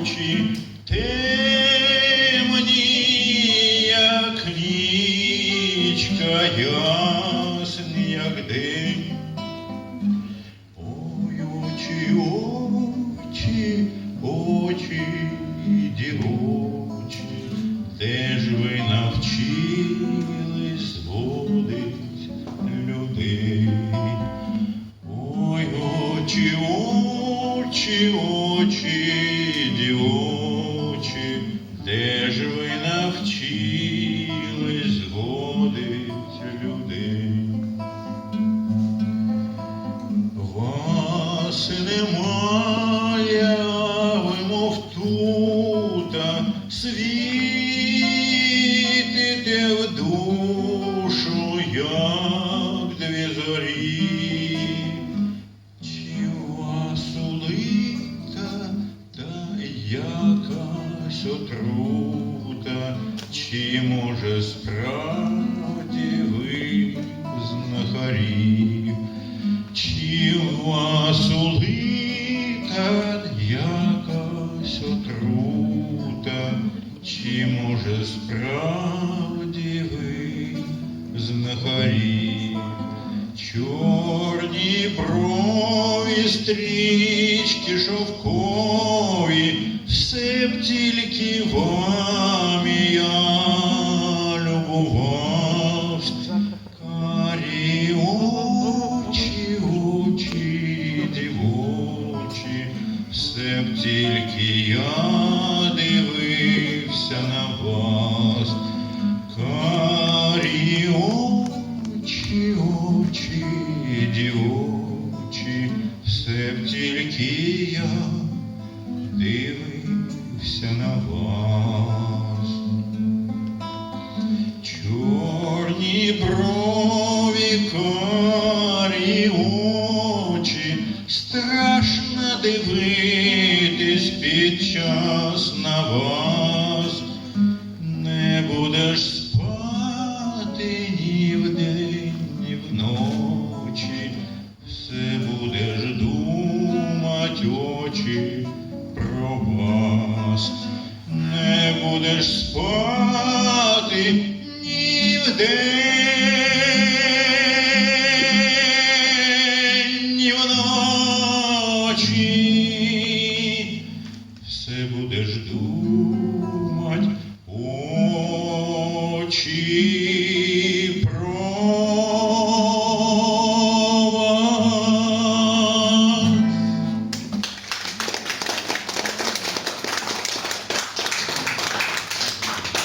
очі, темні, як нічка, як день. Очі, очі, очі, дівочі, де ж ви навчились зводить світите в душу, як дві зорі. Чи у та якась отрута, чи може справді може справді ви знахарі? Чорні брові, стрічки шовкові, все б тільки вам я любувався. Карі очі, очі, дівочі, все б тільки я дивився на вас. Карі очі, очі, дівочі, я дивився на вас. Чорні брові, карі очі, страшно дивитись під час на вас. Очі про вас. Не будеш спати ні вдень, ні вночі.